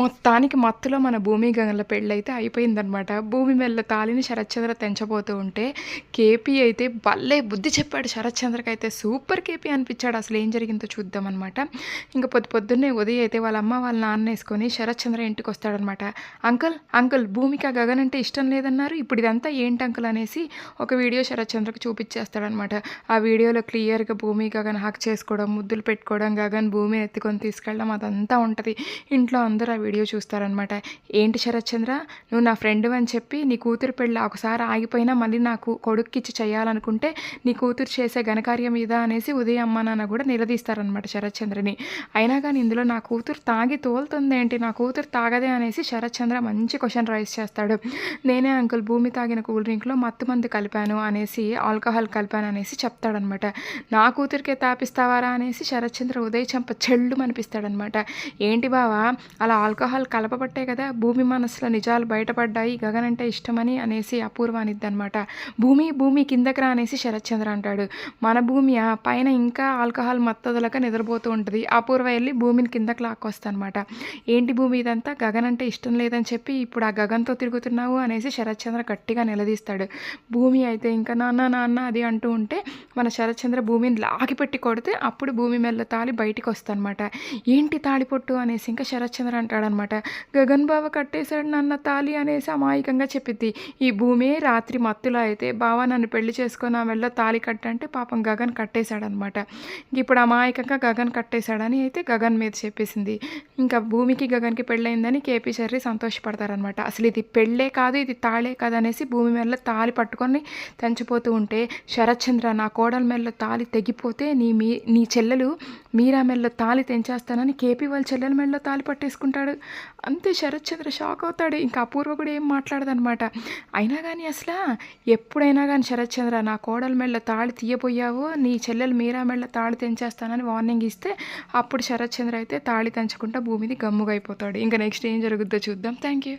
మొత్తానికి మత్తులో మన భూమి గంగల పెళ్ళైతే అయిపోయిందనమాట భూమి మెల్ల తాలిని శరత్చంద్ర తెంచబోతూ ఉంటే కేపీ అయితే భలే బుద్ధి చెప్పాడు శరత్చంద్రకి అయితే సూపర్ కేపీ అనిపించాడు. అసలు ఏం జరిగిందో చూద్దామన్నమాట. ఇంకా పొద్దు పొద్దున్నే ఉదయం అయితే వాళ్ళ అమ్మ వాళ్ళ నాన్న వేసుకొని శరత్చంద్ర ఇంటికి వస్తాడనమాట అంకుల్ అంకుల్ భూమికి ఆ గగన్ అంటే ఇష్టం లేదన్నారు. ఇప్పుడు ఇదంతా ఏంటి అంకుల్? అనేసి ఒక వీడియో శరత్చంద్రకు చూపించేస్తాడనమాట ఆ వీడియోలో క్లియర్గా భూమి గగన్ హక్ చేసుకోవడం ముద్దులు పెట్టుకోవడం గగన్ భూమిని ఎత్తుకొని తీసుకెళ్ళడం అదంతా ఉంటుంది. ఇంట్లో అందరూ వీడియో చూస్తారనమాట ఏంటి శరత్చంద్ర? నువ్వు నా ఫ్రెండ్ అని చెప్పి నీ కూతురు పెళ్ళి ఒకసారి ఆగిపోయినా మళ్ళీ నాకు కొడుక్కిచ్చి చేయాలనుకుంటే నీ కూతురు చేసే ఘనకార్యం మీద అనేసి ఉదయం అమ్మ నాన్న కూడా నిలదీస్తారనమాట శరత్చంద్రని. అయినా కానీ ఇందులో నా కూతురు తాగి తోలుతుంది ఏంటి? నా కూతురు తాగదే అనేసి శరత్చంద్ర మంచి క్వశ్చన్ రైస్ చేస్తాడు. నేనే అంకుల్ భూమి తాగిన కూల్ డ్రింక్లో మత్తు మందు కలిపాను అనేసి ఆల్కహాల్ కలిపాను అనేసి చెప్తాడనమాట నా కూతురికే తాపిస్తావారా అనేసి శరత్చంద్ర ఉదయ్ చంప చెళ్ళు అనిపిస్తాడనమాట ఏంటి బావా? అలా ఆల్కహాల్ కలపబట్టే కదా భూమి మనసులో నిజాలు బయటపడ్డాయి గగన్ అంటే ఇష్టమని అనేసి అపూర్వానిద్దనమాట భూమి భూమి కిందకి రా అనేసి శరత్చంద్ర అంటాడు. మన భూమి ఆ పైన ఇంకా ఆల్కహాల్ మత్తదులక నిద్రపోతూ ఉంటుంది. అపూర్వ వెళ్ళి భూమిని కిందకి లాక్కొస్తానమాట ఏంటి భూమి ఇదంతా? గగన్ అంటే ఇష్టం లేదని చెప్పి ఇప్పుడు ఆ గగన్తో తిరుగుతున్నావు అనేసి శరత్చంద్ర గట్టిగా నిలదీస్తాడు. భూమి అయితే ఇంకా నాన్న నాన్న అది అంటూ ఉంటే మన శరత్చంద్ర భూమిని లాగి పెట్టి కొడితే అప్పుడు భూమి మెల్ల తాలి బయటికి వస్తానమాట ఏంటి తాళిపొట్టు అనేసి ఇంకా శరత్చంద్ర అంటాడనమాట గగన్ బావ కట్టేశాడు నన్న తాలి అనేసి అమాయకంగా చెప్పిద్ది. ఈ భూమి రాత్రి మత్తులో అయితే బావ నన్ను పెళ్ళి చేసుకొని ఆ మెల్ల తాలి కట్టంటే పాపం గగన్ కట్టేశాడనమాట. ఇప్పుడు అమాయకంగా గగన్ కట్టేశాడని అయితే గగన్ మీద చెప్పేసింది. ఇంకా భూమికి గగన్కి పెళ్ళయిందని కేపీ చర్రి సంతోషపడతారనమాట. అసలు ఇది పెళ్ళే కాదు ఇది తాళే కాదు అనేసి భూమి మెల్ల తాలి పట్టుకొని తెంచిపోతూ ఉంటే శరత్చంద్ర నా కోడల మెల్ల తాలి తెగిపోతే నీ మీ నీ చెల్లెలు మీరా మెడలో తాలి తెంచేస్తానని కేపీ వాళ్ళ చెల్లెల మెడలో తాలి పట్టేసుకుంటాడు. అంతే శరత్చంద్ర షాక్ అవుతాడు. ఇంకా అపూర్వ కూడా ఏం మాట్లాడదనమాట. అయినా కానీ అసలు ఎప్పుడైనా కానీ శరత్చంద్ర నా కోడల మెడలో తాళి తీయబోయావో నీ చెల్లెలు మీరా మెడలో తాళి తెంచేస్తానని వార్నింగ్ ఇస్తే అప్పుడు శరత్చంద్ర అయితే తాళి తెంచకుండా భూమిది గమ్ముగా అయిపోతాడు. ఇంకా నెక్స్ట్ ఏం జరుగుద్దో చూద్దాం. Thank you